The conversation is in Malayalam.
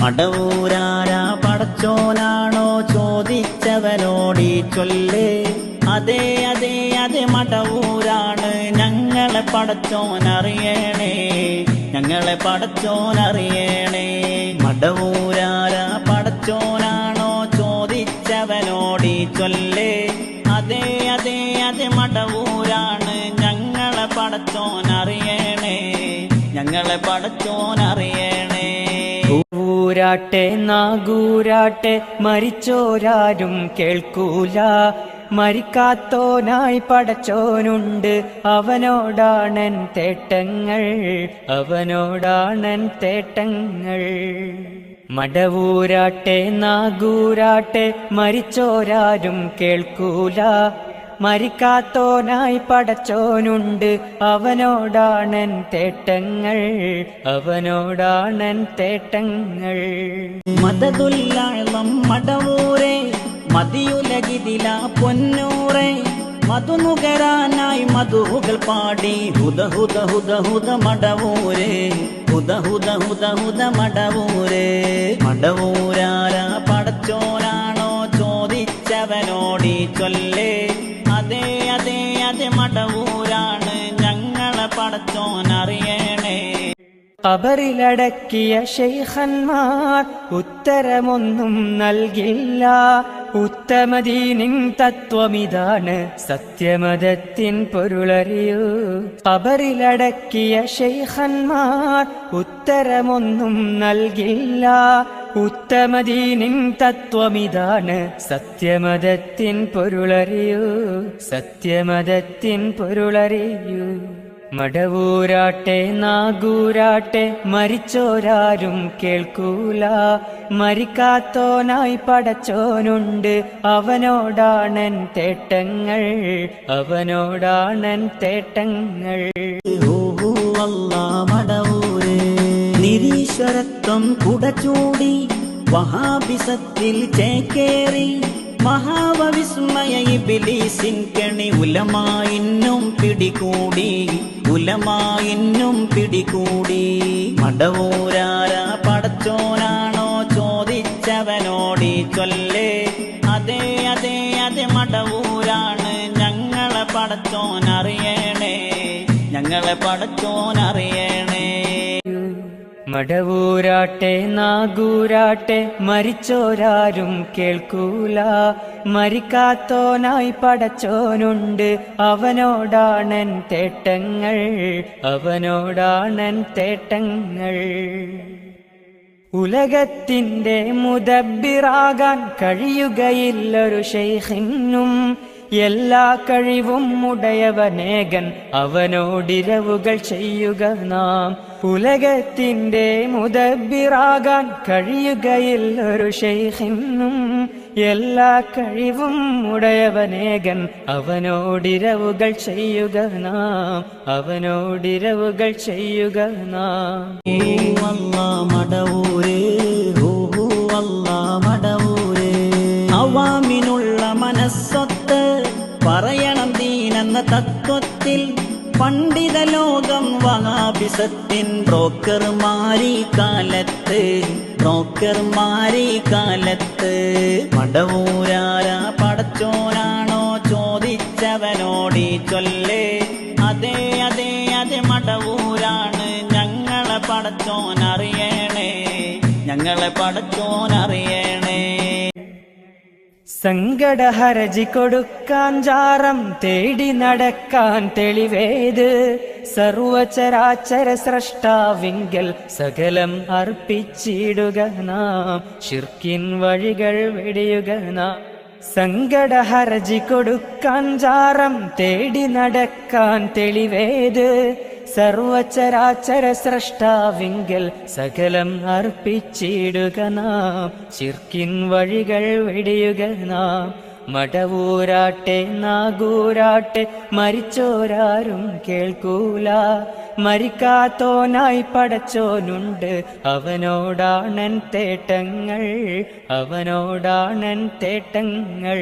മടവൂരാരാ പടച്ചോനാണോ ചോദിച്ചവനോടി ചൊല്ലേ. അതെ അതെ അതെ മടവൂരാണ് ഞങ്ങളെ പടച്ചോനറിയണേ. ഞങ്ങളെ പടച്ചോനറിയണേ. മടവൂരാരാ പടച്ചോനാണോ ചോദിച്ചവനോടി ചൊല്ലേ. അതെ അതെ അതെ ഞങ്ങളെ പടച്ചോനറിയണേ ഞങ്ങളെ പടച്ചോനറിയണേ ഊരാട്ടെ നാഗൂരാട്ടെ മരിച്ചോരാരും കേൾക്കൂല. മരിക്കാത്തോനായി പടച്ചോനുണ്ട് അവനോടാണൻ തേട്ടങ്ങൾ. അവനോടാണൻ തേട്ടങ്ങൾ. മടവൂരാട്ടെ നാഗൂരാട്ടെ മരിച്ചോരാരും കേൾക്കൂല. മരിക്കാത്തോനായി പടച്ചോനുണ്ട്. അവനോടാണൻ തേട്ടങ്ങൾ. അവനോടാണൻ തേട്ടങ്ങൾ. മതതുല്ലാളം മടവൂരെ മതിയുലകിതില പൊന്നൂറെ. മധു നുകരാനായി മധുകൾ പാടി ഹുദ ഹുദ ഹുദ ഹുദ മടവൂരെ. ഹുദ ഹുദ ഹുദ ഹുദ മടവൂരെ. മടവൂരാര പടച്ചോനാണോ ചോദിച്ചവനോടി ചൊല്ലേ. കബറിലടക്കിയ ശൈഖന്മാർ ഉത്തരമൊന്നും നൽകില്ല. ഉത്തമദീനിൻ തത്വമിതാണ് സത്യമതത്തിൻ പൊരുളറിയൂ. കബറിലടക്കിയ ശൈഖന്മാർ ഉത്തരമൊന്നും നൽകില്ല. ഉത്തമദീനിൻ തത്വമിതാണ് സത്യമതത്തിൻ പൊരുളറിയൂ. സത്യമതത്തിൻ പൊരുളറിയൂ. മടവൂരാട്ടെ നാഗൂരാട്ടെ മരിച്ചോരാരും കേൾക്കൂല. മരിക്കാത്തോനായി പടച്ചോനുണ്ട് അവനോടാണൻ തേട്ടങ്ങൾ. അവനോടാണൻ തേട്ടങ്ങൾ. മടവൂര്. നിരീശ്വരത്വം കുടച്ചൂടി വഹാബിസത്തിൽ ചേക്കേറി. മഹാവവിസ്മയ ഇബിലീസിൻ കണി ഉലമായിന്നും പിടികൂടി ഉലമായിന്നും പിടികൂടി. മടവൂരാര പടച്ചോനാണോ ചോദിച്ചവനോടി ചൊല്ലേ. അതെ അതെ അതെ മടവൂരാണ് ഞങ്ങളെ പടച്ചോനറിയണേ. ഞങ്ങളെ പടച്ചോനറിയണേ. മടവൂരാട്ടെ നാഗൂരാട്ടെ മരിച്ചോരാരും കേൾക്കൂല. മരിക്കാത്തോനായി പടച്ചോനുണ്ട് അവനോടാണൻ തേട്ടങ്ങൾ അവനോടാണൻ തേട്ടങ്ങൾ. ഉലകത്തിന്റെ മുദബിറാകാൻ കഴിയുകയില്ലൊരു ഷെയ്ഖിനും എല്ലാ കഴിവും ഉടയവനേകൻ അവനോടിരവുകൾ ചെയ്യുക നാം. ഉലകത്തിന്റെ മുതബിറാകാൻ കഴിയുകയില്ലൊരു ഷെയ്ഹിന്നും എല്ലാ കഴിവും ഉടയവനേകൻ അവനോടിരവുകൾ ചെയ്യുക നാം. അവനോടിരവുകൾ ചെയ്യുക നാം. ഓ പണ്ഡിത ലോകം വഹാബിസത്തിൻ ബ്രോക്കർമാരി കാലത്ത് ബ്രോക്കർമാരി കാലത്ത്. മടവൂരാര പടച്ചോനാണോ ചോദിച്ചവനോടി ചൊല്ലേ. അതെ അതെ അതെ മടവൂരാണ് ഞങ്ങളെ പടച്ചോനറിയണേ. ഞങ്ങളെ പടച്ചോനറിയണേ സങ്കടഹരജി കൊടുക്കാൻ ജാറം തേടി നടക്കാൻ തെളിവേത്. സർവചരാചര സ്രഷ്ടാവിങ്കൽ സകലം അർപ്പിച്ചിടുക നാം. ഷിർക്കിൻ വഴികൾ വെടിയുക നാം. സങ്കടഹരജി കൊടുക്കാൻ ജാറം തേടി നടക്കാൻ തെളിവേത്. സർവചരാചര സ്രഷ്ടാവിങ്കൽ സകലം അർപ്പിച്ചിടുക നാം. ചിർക്കിൻ വഴികൾ വെടിയുക നാം. മടവൂരാട്ടെ നാഗൂരാട്ടെ മരിച്ചോരാരും കേൾക്കൂല. മരിക്കാത്തോനായി പടച്ചോനുണ്ട്. അവനോടാണൻ തേട്ടങ്ങൾ. അവനോടാണൻ തേട്ടങ്ങൾ.